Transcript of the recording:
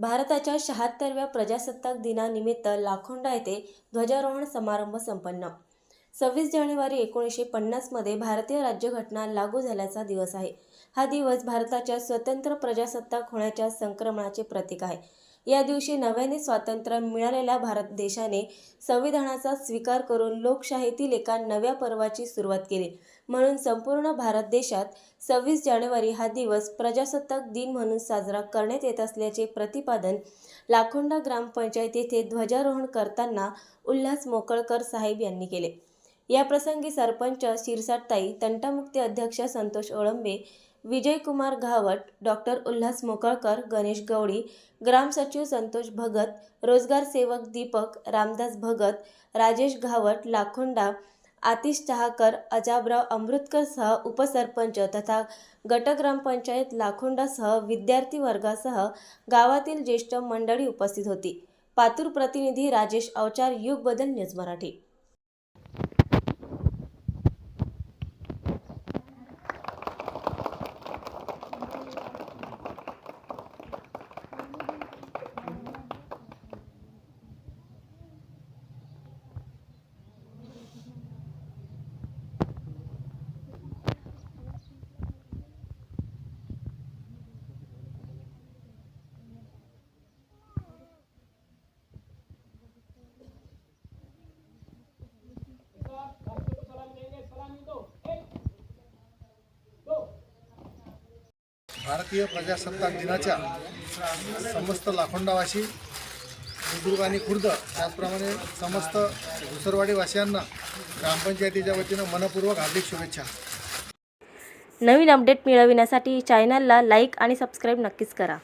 भारताच्या शहात्तरव्या प्रजासत्ताक दिनानिमित्त लाखोंडा येथे ध्वजारोहण समारंभ संपन्न. सव्वीस जानेवारी एकोणीसशे पन्नासमध्ये भारतीय राज्यघटना लागू झाल्याचा दिवस आहे. हा दिवस भारताच्या स्वतंत्र प्रजासत्ताक होण्याच्या संक्रमणाचे प्रतीक आहे. या दिवशी नव्याने स्वातंत्र्य मिळालेल्या भारत देशाने संविधानाचा स्वीकार करून लोकशाहीतील एका नव्या पर्वाची सुरुवात केली. म्हणून संपूर्ण भारत देशात सव्वीस जानेवारी हा दिवस प्रजासत्ताक दिन म्हणून साजरा करण्यात येत असल्याचे प्रतिपादन लाखोंडा ग्रामपंचायत येथे ध्वजारोहण करताना उल्हास मोकळकर साहेब यांनी केले. याप्रसंगी सरपंच शिरसाटताई तंटामुक्ती अध्यक्ष संतोष ओळंबे विजयकुमार घावट डॉक्टर उल्हास मोकळकर गणेश गवळी ग्रामसचिव संतोष भगत रोजगार सेवक दीपक रामदास भगत राजेश घावट लाखोंडा आतिश चहाकर अजाबराव अमृतकरसह उपसरपंच तथा गटग्रामपंचायत लाखोंडासह विद्यार्थी वर्गासह गावातील ज्येष्ठ मंडळी उपस्थित होती. पातूर प्रतिनिधी राजेश अवचार युग बदल न्यूज मराठी. भारतीय प्रजासत्ताक दिनाच्या समस्त लाखोंडावासी बुद्रुक आणि खुर्द त्याचप्रमाणे समस्त घुसरवाडीवासियांना ग्रामपंचायतीच्या वतीनं मनपूर्वक हार्दिक शुभेच्छा. नवीन अपडेट मिळविण्यासाठी चॅनलला लाईक आणि सबस्क्राईब नक्कीच करा.